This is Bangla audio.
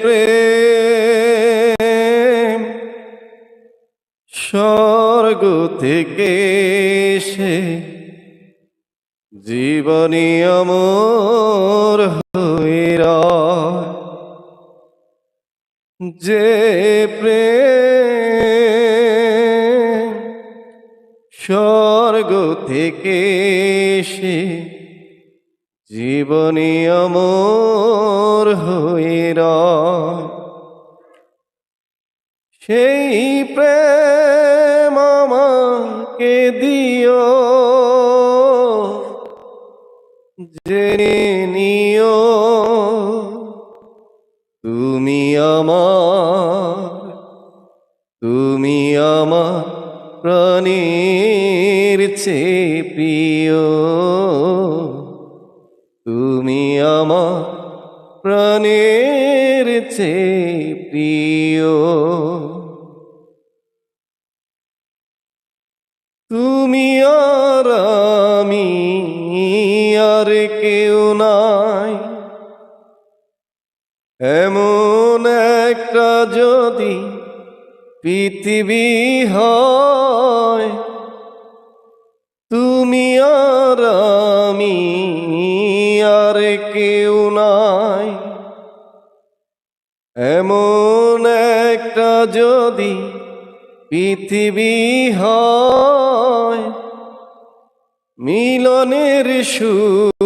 প্রেম স্বর্গ থেকে সে জীবনী অমর রয়। যে প্রেম স্বর্গ থেকে সে জীবনী অমর হয়ে রয়। সেই প্রেম আমাকে দিও জেনে নিও, তুমি আমার তুমি আমার প্রাণীর চেয়ে প্রিয় তুমি আমার প্রাণের চেয়ে প্রিয়। তুমি আর আমি আর কেউ নাই। এমন একটা যদি পৃথিবী হয়, তুমি আর এমন একটা যদি পৃথিবী হয় মিলনের সুর